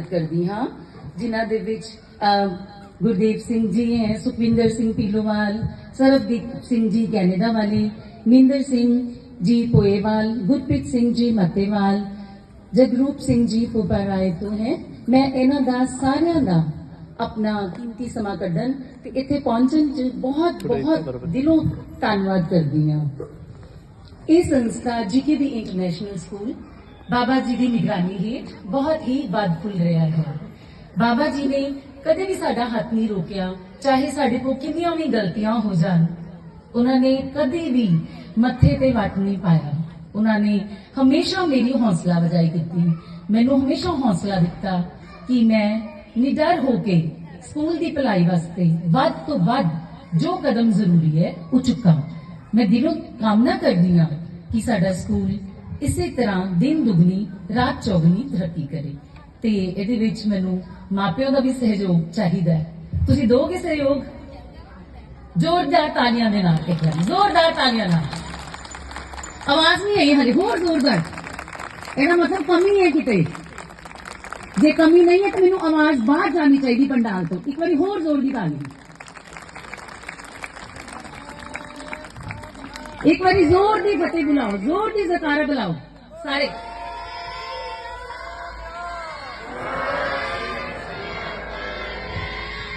ਕਰਦੀ ਹਾਂ ਜਿਨ੍ਹਾਂ ਦੇ ਵਿੱਚ ਅਹ, ਗੁਰਦੇਵ ਸਿੰਘ ਜੀ ਹੈ ਸੁਖਵਿੰਦਰ ਸਿੰਘ ਪੀਲੋਵਾਲ ਸਰਬਦੀਪ ਸਿੰਘ ਜੀ ਕੈਨੇਡਾ ਵਾਲੇ ਨਿੰਦਰ ਸਿੰਘ ਜੀ ਪੋਏਵਾਲ ਗੁਰਪ੍ਰੀਤ ਸਿੰਘ ਜੀ ਮੱਤੇਵਾਲ ਜਗਰੂਪ ਸਿੰਘ ਜੀ ਫੂਪਾ ਰਾਏ ਤੋਂ ਹੈ। ਮੈਂ ਇਹਨਾਂ ਦਾ ਸਾਰਿਆਂ ਦਾ ਆਪਣਾ ਕੀਮਤੀ ਸਮਾਂ ਕੱਢਣ ਤੇ ਇੱਥੇ ਪਹੁੰਚਣ ਚ ਬਹੁਤ ਬਹੁਤ ਦਿਲੋਂ ਧੰਨਵਾਦ ਕਰਦੀ ਹਾਂ। ਇਹ ਸੰਸਥਾ ਜੀਕੇਬੀ ਇੰਟਰਨੈਸ਼ਨਲ ਸਕੂਲ ਬਾਬਾ ਜੀ ਦੀ ਨਿਗਰਾਨੀ ਹੇਠ ਬਹੁਤ ਹੀ ਵੱਧ ਫੁੱਲ ਰਿਹਾ ਹੈ ਬਾਬਾ ਜੀ ਨੇ ਕਦੇ ਵੀ ਸਾਡਾ ਹੱਥ ਨਹੀਂ ਰੋਕਿਆ ਚਾਹੇ ਸਾਡੇ ਕੋਲ ਕਿੰਨੀਆਂ ਵੀ ਗਲਤੀਆਂ ਹੋ ਜਾਣ ਉਹਨਾਂ ਨੇ ਕਦੇ ਵੀ ਮੱਥੇ ਤੇ ਵੱਟ ਨਹੀਂ ਪਾਇਆ ਉਹਨਾਂ ਨੇ ਹਮੇਸ਼ਾ ਮੇਰੀ ਹੌਸਲਾ ਵਜਾਈ ਕੀਤੀ ਮੈਨੂੰ ਹਮੇਸ਼ਾ ਹੌਸਲਾ ਦਿੱਤਾ ਕਿ ਮੈਂ ਨਿਡਰ ਹੋ ਕੇ ਸਕੂਲ ਦੀ ਭਲਾਈ ਵਾਸਤੇ ਵੱਧ ਤੋਂ ਵੱਧ ਜੋ ਕਦਮ ਜ਼ਰੂਰੀ ਹੈ ਉਹ ਚੁੱਕਾਂ ਮੈਂ ਦਿਲੋਂ ਕਾਮਨਾ ਕਰਦੀ ਹਾਂ ਕਿ ਸਾਡਾ ਸਕੂਲ ਇਸੇ ਤਰ੍ਹਾਂ ਦਿਨ ਦੁਗਣੀ, ਰਾਤ ਚੌਗਣੀ ਤਰੱਕੀ ਕਰੇ। ਤੇ ਇਹਦੇ ਵਿੱਚ ਮੈਨੂੰ ਮਾਪਿਆਂ ਦਾ ਵੀ ਸਹਿਯੋਗ ਚਾਹੀਦਾ ਹੈ। ਤੁਸੀਂ ਦੋਗੇ ਸਹਿਯੋਗ? ਜ਼ੋਰਦਾਰ ਤਾਲੀਆਂ ਦੇ ਨਾਲ ਇੱਕ ਵਾਰੀ, ਜ਼ੋਰਦਾਰ ਤਾਲੀਆਂ ਨਾਲ। ਆਵਾਜ਼ ਨਹੀਂ ਆਈ ਹਲੇ ਹੋਰ ਜ਼ੋਰਦਾਰ। ਇਹਦਾ ਮਤਲਬ ਕਮੀ ਹੈ ਕਿਤੇ। ਜੇ ਕਮੀ ਨਹੀਂ ਹੈ ਤਾਂ ਮੈਨੂੰ ਆਵਾਜ਼ ਬਾਹਰ ਜਾਣੀ ਚਾਹੀਦੀ ਪੰਡਾਲ ਤੋਂ। ਇੱਕ ਵਾਰੀ ਹੋਰ ਜ਼ੋਰ ਦੀ ਤਾਲੀ। ਇੱਕ ਵਾਰੀ ਜ਼ੋਰ ਦੀ ਫਤਿਹ ਬੁਲਾਓ, ਜ਼ੋਰ ਦੀ ਜ਼ਕਾਰਾ ਬੁਲਾਓ, ਸਾਰੇ।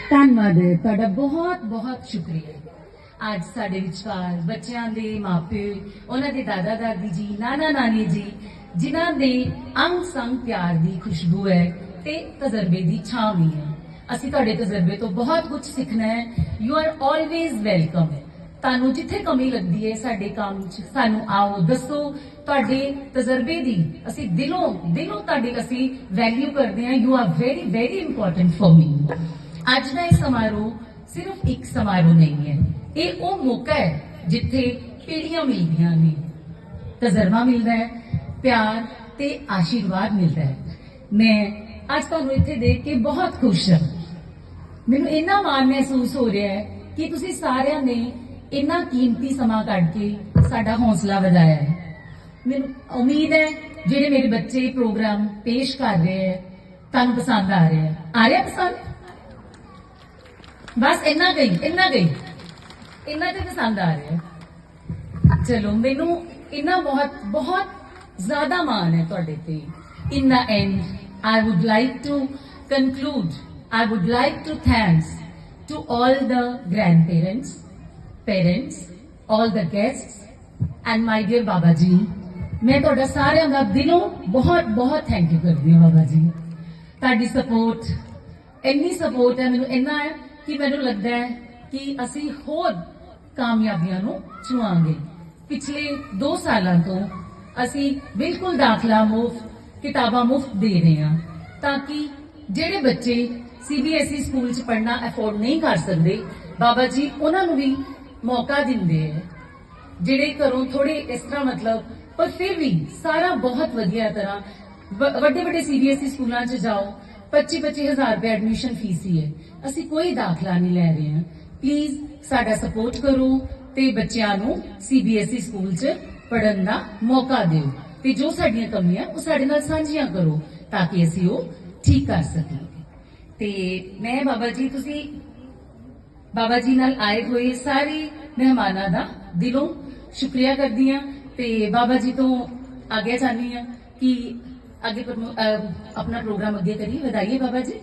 ਧੰਨਵਾਦ, ਤੁਹਾਡਾ ਬਹੁਤ ਬਹੁਤ ਸ਼ੁਕਰੀਆ। ਅੱਜ ਸਾਡੇ ਵਿਚਕਾਰ ਬੱਚਿਆਂ ਦੇ ਮਾਪੇ, ਉਹਨਾਂ ਦੇ ਦਾਦਾ ਦਾਦੀ ਜੀ, ਨਾਨਾ ਨਾਨੀ ਜੀ, ਜਿਨ੍ਹਾਂ ਦੇ ਅੰਗ ਸੰਗ ਪਿਆਰ ਦੀ ਖੁਸ਼ਬੂ ਹੈ ਤੇ ਤਜਰਬੇ ਦੀ ਛਾਂ ਵੀ ਹੈ। ਅਸੀਂ ਤੁਹਾਡੇ ਤਜਰਬੇ ਤੋਂ ਬਹੁਤ ਕੁਝ ਸਿੱਖਣਾ ਹੈ। ਯੂ ਆਰ ਆਲਵੇਜ਼ ਵੈਲਕਮ ਤੁਹਾਨੂੰ ਜਿੱਥੇ ਕਮੀ ਲੱਗਦੀ ਹੈ ਸਾਡੇ ਕੰਮ 'ਚ, ਸਾਨੂੰ ਆਓ, ਦੱਸੋ ਤੁਹਾਡੇ ਤਜਰਬੇ ਦੀ ਅਸੀਂ ਦਿਲੋਂ ਦਿਲੋਂ ਤੁਹਾਡੀ ਅਸੀਂ ਵੈਲਿਊ ਕਰਦੇ ਹਾਂ। You are very very important for me ਅੱਜ ਦਾ ਇਹ ਸਮਾਰੋਹ ਸਿਰਫ ਇੱਕ ਸਮਾਰੋਹ ਨਹੀਂ ਹੈ। ਇਹ ਉਹ ਮੌਕਾ ਹੈ ਜਿੱਥੇ ਪੀੜ੍ਹੀਆਂ ਮਿਲਦੀਆਂ ਨੇ, ਤਜਰਬਾ ਮਿਲਦਾ ਹੈ, ਪਿਆਰ ਤੇ ਆਸ਼ੀਰਵਾਦ ਮਿਲਦਾ ਹੈ। ਮੈਂ ਅੱਜ ਤੁਹਾਨੂੰ ਇੱਥੇ ਦੇਖ ਕੇ ਬਹੁਤ ਖੁਸ਼ ਹਾਂ। ਮੈਨੂੰ ਇੰਨਾ ਮਾਣ ਮਹਿਸੂਸ ਹੋ ਰਿਹਾ ਹੈ ਕਿ ਤੁਸੀਂ ਸਾਰਿਆਂ ਨੇ ਇੰਨਾ ਕੀਮਤੀ ਸਮਾਂ ਕੱਢ ਕੇ ਸਾਡਾ ਹੌਸਲਾ ਵਧਾਇਆ ਹੈ। ਮੈਨੂੰ ਉਮੀਦ ਹੈ, ਜਿਹੜੇ ਮੇਰੇ ਬੱਚੇ ਪ੍ਰੋਗਰਾਮ ਪੇਸ਼ ਕਰ ਰਹੇ ਹੈ, ਤੁਹਾਨੂੰ ਪਸੰਦ ਆ ਰਿਹਾ ਹੈ। ਆ ਰਿਹਾ ਪਸੰਦ? ਬਸ ਇੰਨਾ ਗਈ ਇੰਨਾ ਗਈ ਇੰਨਾ ਤੇ ਪਸੰਦ ਆ ਰਿਹਾ ਹੈ। ਚਲੋ, ਮੈਨੂੰ ਇੰਨਾ ਬਹੁਤ ਬਹੁਤ ਜ਼ਿਆਦਾ ਮਾਣ ਹੈ ਤੁਹਾਡੇ ਤੇ। In the end I would like to conclude, i would like to thanks to all the grandparents parents all the guests and my dear Baba ji ਮੈਂ ਤੁਹਾਡਾ ਸਾਰਿਆਂ ਦਾ ਦਿਲੋਂ ਬਹੁਤ ਬਹੁਤ ਥੈਂਕ ਯੂ ਕਰਦੀ ਹਾਂ ਬਾਬਾ ਜੀ ਤੁਹਾਡੀ ਸਪੋਰਟ ਇੰਨੀ ਸਪੋਰਟ ਹੈ, ਮੈਨੂੰ ਇੰਨਾ ਹੈ ਕਿ ਮੈਨੂੰ ਲੱਗਦਾ ਹੈ ਕਿ ਅਸੀਂ ਹੋਰ ਕਾਮਯਾਬੀਆਂ ਨੂੰ ਛੂਆਂਗੇ ਪਿਛਲੇ 2 ਸਾਲਾਂ ਤੋਂ ਅਸੀਂ ਬਿਲਕੁਲ ਦਾਖਲਾ ਮੁਫਤ, ਕਿਤਾਬਾਂ ਮੁਫਤ ਦੇ ਰਹੇ ਹਾਂ, ਤਾਂ ਕਿ ਜਿਹੜੇ ਬੱਚੇ ਸੀਬੀਐਸਈ ਸਕੂਲ 'ਚ ਪੜ੍ਹਨਾ ਅਫੋਰਡ ਨਹੀਂ ਕਰ ਸਕਦੇ ਬਾਬਾ ਜੀ ਉਹਨਾਂ ਨੂੰ ਵੀ ਮੌਕਾ ਦਿੰਦੇ ਹੈ ਜਿਹੜੇ ਘਰੋਂ ਥੋੜੇ ਇਸ ਤਰ੍ਹਾਂ ਮਤਲਬ, ਪਰ ਫਿਰ ਵੀ ਸਾਰਾ ਬਹੁਤ ਵਧੀਆ ਤਰ੍ਹਾਂ ਵੱਡੇ ਵੱਡੇ ਸੀਬੀਐਸਈ ਸਕੂਲਾਂ 'ਚ ਜਾਓ 25 25000 ਰੁਪਏ ਐਡਮਿਸ਼ਨ ਫੀਸ ਹੀ ਹੈ। ਅਸੀਂ ਕੋਈ ਦਾਖਲਾ ਨਹੀਂ ਲੈ ਰਹੇ ਹਾਂ। ਪਲੀਜ਼ ਸਾਡਾ ਸਪੋਰਟ ਕਰੋ ਤੇ ਬੱਚਿਆਂ ਨੂੰ ਸੀਬੀਐਸਈ ਸਕੂਲ 'ਚ ਪੜਨ ਦਾ ਮੌਕਾ ਦਿਓ। ਤੇ ਜੋ ਸਾਡੀਆਂ ਕਮੀਆਂ, ਉਹ ਸਾਡੇ ਨਾਲ ਸਾਂਝੀਆਂ ਕਰੋ, ਤਾਂ ਕਿ ਅਸੀਂ ਉਹ ਠੀਕ ਕਰ ਸਕੀਏ। ਤੇ ਮੈਂ ਬਾਬਾ ਜੀ, ਤੁਸੀਂ ਬਾਬਾ ਜੀ ਨਾਲ ਆਏ ਹੋਏ ਸਾਰੇ ਮਹਿਮਾਨਾਂ ਦਾ ਦਿਲੋਂ ਸ਼ੁਕਰੀਆ ਕਰਦੀ ਹਾਂ ਤੇ ਬਾਬਾ ਜੀ ਤੋਂ ਆਗਿਆ ਚਾਹਨੀ ਹਾਂ ਕਿ ਅੱਗੇ ਪ੍ਰਮੋ- ਆਪਣਾ ਪ੍ਰੋਗਰਾਮ ਅੱਗੇ ਕਰੀਏ, ਵਧਾਈਏ ਬਾਬਾ ਜੀ।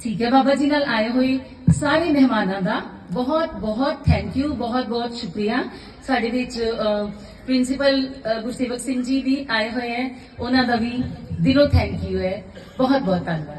ਠੀਕ ਹੈ, ਬਾਬਾ ਜੀ ਨਾਲ ਆਏ ਹੋਏ ਸਾਰੇ ਮਹਿਮਾਨਾਂ ਦਾ ਬਹੁਤ ਬਹੁਤ ਥੈਂਕ ਯੂ ਬਹੁਤ ਬਹੁਤ ਸ਼ੁਕਰੀਆ। ਸਾਡੇ ਵਿੱਚ ਪ੍ਰਿੰਸੀਪਲ ਗੁਰਸੇਵਕ ਸਿੰਘ ਜੀ ਵੀ ਆਏ ਹੋਏ ਹੈ। ਉਹਨਾਂ ਦਾ ਵੀ ਦਿਲੋਂ ਥੈਂਕ ਯੂ ਹੈ। ਬਹੁਤ ਬਹੁਤ ਧੰਨਵਾਦ।